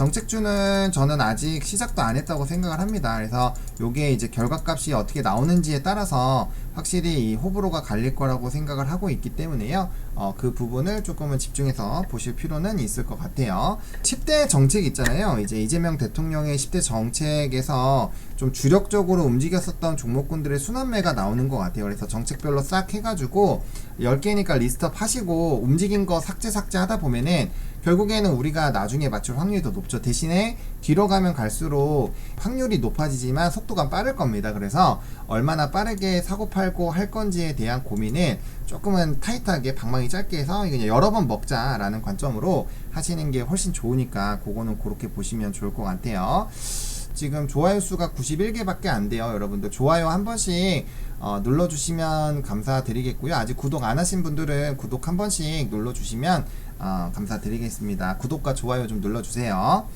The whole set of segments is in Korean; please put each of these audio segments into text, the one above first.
정책주는 저는 아직 시작도 안 했다고 생각을 합니다. 그래서 요게 이제 결과값이 어떻게 나오는지에 따라서 확실히 이 호불호가 갈릴 거라고 생각을 하고 있기 때문에요. 어, 그 부분을 조금은 집중해서 보실 필요는 있을 것 같아요. 10대 정책 있잖아요. 이제 이재명 대통령의 10대 정책에서 좀 주력적으로 움직였었던 종목군들의 순환매가 나오는 것 같아요. 그래서 정책별로 싹 해가지고 10개니까 리스트업 하시고 움직인 거 삭제 삭제 하다 보면은 결국에는 우리가 나중에 맞출 확률이 더 높죠. 대신에 뒤로 가면 갈수록 확률이 높아지지만 속도가 빠를 겁니다. 그래서 얼마나 빠르게 사고 팔고 할 건지에 대한 고민은 조금은 타이트하게 방망이 짧게 해서 그냥 여러 번 먹자라는 관점으로 하시는 게 훨씬 좋으니까 그거는 그렇게 보시면 좋을 것 같아요. 지금 좋아요 수가 91개밖에 안 돼요. 여러분들 좋아요 한 번씩 어, 눌러주시면 감사드리겠고요. 아직 구독 안 하신 분들은 구독 한 번씩 눌러주시면 어, 감사드리겠습니다. 구독과 좋아요 좀 눌러주세요.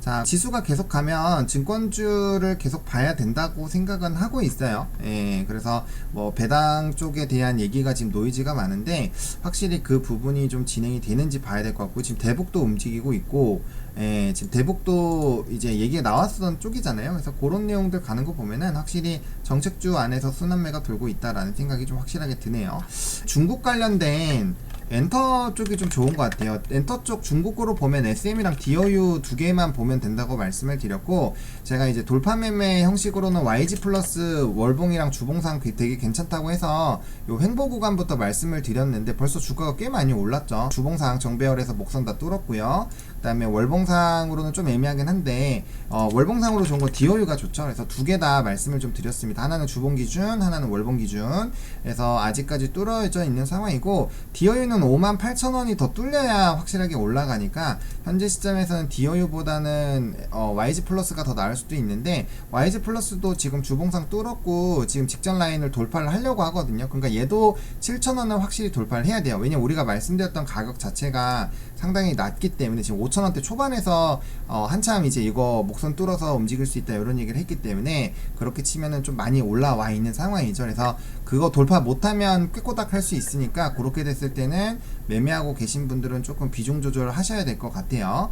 자, 지수가 계속 가면 증권주를 계속 봐야 된다고 생각은 하고 있어요. 예, 그래서 뭐 배당 쪽에 대한 얘기가 지금 노이즈가 많은데 확실히 그 부분이 좀 진행이 되는지 봐야 될 것 같고 지금 대북도 움직이고 있고 예, 지금 대북도 이제 얘기가 나왔었던 쪽이잖아요. 그래서 그런 내용들 가는 거 보면은 확실히 정책주 안에서 순환매가 돌고 있다라는 생각이 좀 확실하게 드네요. 중국 관련된 엔터 쪽이 좀 좋은 것 같아요. 엔터 쪽 중국으로 보면 SM이랑 DOU 두 개만 보면 된다고 말씀을 드렸고, 제가 이제 돌파 매매 형식으로는 YG 플러스 월봉이랑 주봉상 그 되게 괜찮다고 해서 요 횡보 구간부터 말씀을 드렸는데 벌써 주가가 꽤 많이 올랐죠. 주봉상 정배열에서 목선 다 뚫었고요. 그다음에 월봉상으로는 좀 애매하긴 한데 어, 월봉상으로 좋은 거 DOU가 좋죠. 그래서 두 개 다 말씀을 좀 드렸습니다. 하나는 주봉 기준, 하나는 월봉 기준. 그래서 아직까지 뚫어져 있는 상황이고 DOU는 5만 8천 원이 더 뚫려야 확실하게 올라가니까 현재 시점에서는 DOU보다는 어, YG 플러스가 더 나을 수도 있는데 YG 플러스도 지금 주봉상 뚫었고 지금 직전 라인을 돌파를 하려고 하거든요. 그러니까 얘도 7천 원을 확실히 돌파를 해야 돼요. 왜냐면 우리가 말씀드렸던 가격 자체가 상당히 낮기 때문에 지금 5천 원대 초반에서 어, 한참 이제 이거 목선 뚫어서 움직일 수 있다 이런 얘기를 했기 때문에 그렇게 치면은 좀 많이 올라와 있는 상황이죠. 그래서 그거 돌파 못하면 꾀꼬닥 할 수 있으니까 그렇게 됐을 때는 매매하고 계신 분들은 조금 비중 조절을 하셔야 될 것 같아요.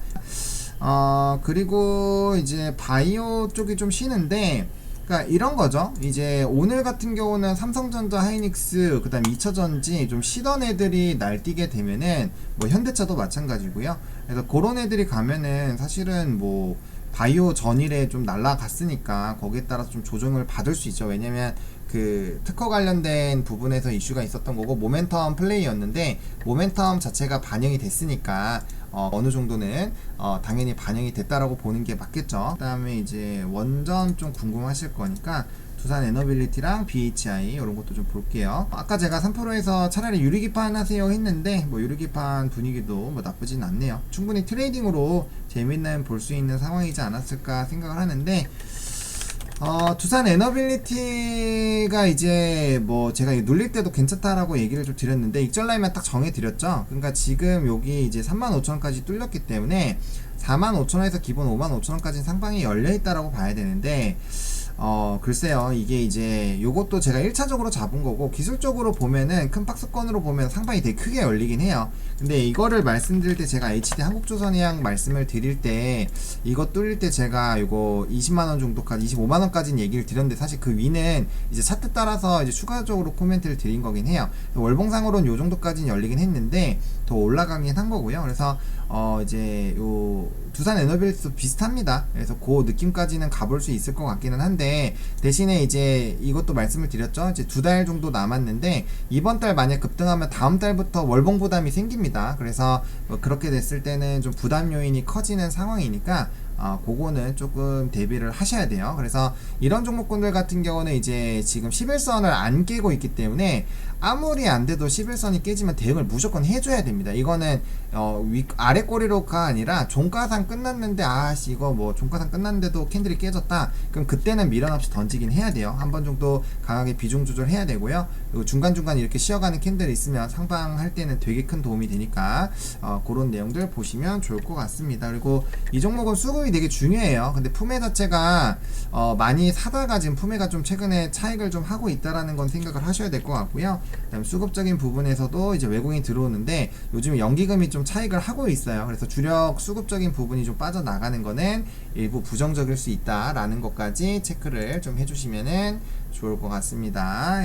어 그리고 이제 바이오 쪽이 좀 쉬는데 그러니까 이런 거죠. 이제 오늘 같은 경우는 삼성전자, 하이닉스, 그다음 2차전지 좀 쉬던 애들이 날뛰게 되면은 뭐 현대차도 마찬가지고요. 그래서 그런 애들이 가면은 사실은 뭐 바이오 전일에 좀 날라갔으니까 거기에 따라서 좀 조정을 받을 수 있죠. 왜냐면 그 특허 관련된 부분에서 이슈가 있었던 거고 모멘텀 플레이였는데 모멘텀 자체가 반영이 됐으니까 어, 어느 정도는 어, 당연히 반영이 됐다라고 보는 게 맞겠죠. 그다음에 이제 원전 좀 궁금하실 거니까 두산 에너빌리티랑 BHI 이런 것도 좀 볼게요. 아까 제가 3%에서 차라리 유리기판 하세요 했는데 뭐 유리기판 분위기도 뭐 나쁘진 않네요. 충분히 트레이딩으로 재밌는 볼 수 있는 상황이지 않았을까 생각을 하는데 어, 두산 에너빌리티가 이제 뭐 제가 눌릴 때도 괜찮다라고 얘기를 좀 드렸는데 익절 라인만 딱 정해 드렸죠. 그러니까 지금 여기 이제 35,000원까지 뚫렸기 때문에 45,000원에서 기본 55,000원까지 상방이 열려 있다라고 봐야 되는데 어, 글쎄요. 이게 이제 요것도 제가 1차적으로 잡은 거고 기술적으로 보면은 큰 박스권으로 보면 상방이 되게 크게 열리긴 해요. 근데 이거를 말씀드릴 때 제가 HD 한국조선해양 말씀을 드릴 때 이거 뚫릴 때 제가 이거 20만 원 정도까지 25만 원까지는 얘기를 드렸는데 사실 그 위는 이제 차트 따라서 이제 추가적으로 코멘트를 드린 거긴 해요. 월봉상으로는 요 정도까지는 열리긴 했는데 더 올라가긴 한 거고요. 그래서 어 이제 요 두산 에너빌리티도 비슷합니다. 그래서 그 느낌까지는 가볼 수 있을 것 같기는 한데 대신에 이제 이것도 말씀을 드렸죠. 이제 두 달 정도 남았는데 이번 달 만약 급등하면 다음 달부터 월봉 부담이 생깁니다. 그래서 뭐 그렇게 됐을 때는 좀 부담 요인이 커지는 상황이니까 어, 그거는 조금 대비를 하셔야 돼요. 그래서 이런 종목군들 같은 경우는 이제 지금 11선을 안 깨고 있기 때문에 아무리 안 돼도 11선이 깨지면 대응을 무조건 해줘야 됩니다. 이거는 어, 위, 아래 꼬리로가 아니라 종가상 끝났는데 아씨 이거 뭐 종가상 끝났는데도 캔들이 깨졌다. 그럼 그때는 미련 없이 던지긴 해야 돼요. 한 번 정도 강하게 비중 조절해야 되고요. 그리고 중간중간 이렇게 쉬어가는 캔들이 있으면 상방할 때는 되게 큰 도움이 되니까 어, 그런 내용들 보시면 좋을 것 같습니다. 그리고 이 종목은 수급이 품목이 되게 중요해요. 근데 품회 자체가 어, 많이 사다가 지금 품회가 좀 최근에 차익을 좀 하고 있다라는 건 생각을 하셔야 될 것 같고요. 그다음 수급적인 부분에서도 이제 외국인이 들어오는데 요즘 연기금이 좀 차익을 하고 있어요. 그래서 주력 수급적인 부분이 좀 빠져나가는 거는 일부 부정적일 수 있다라는 것까지 체크를 좀 해주시면은 좋을 것 같습니다.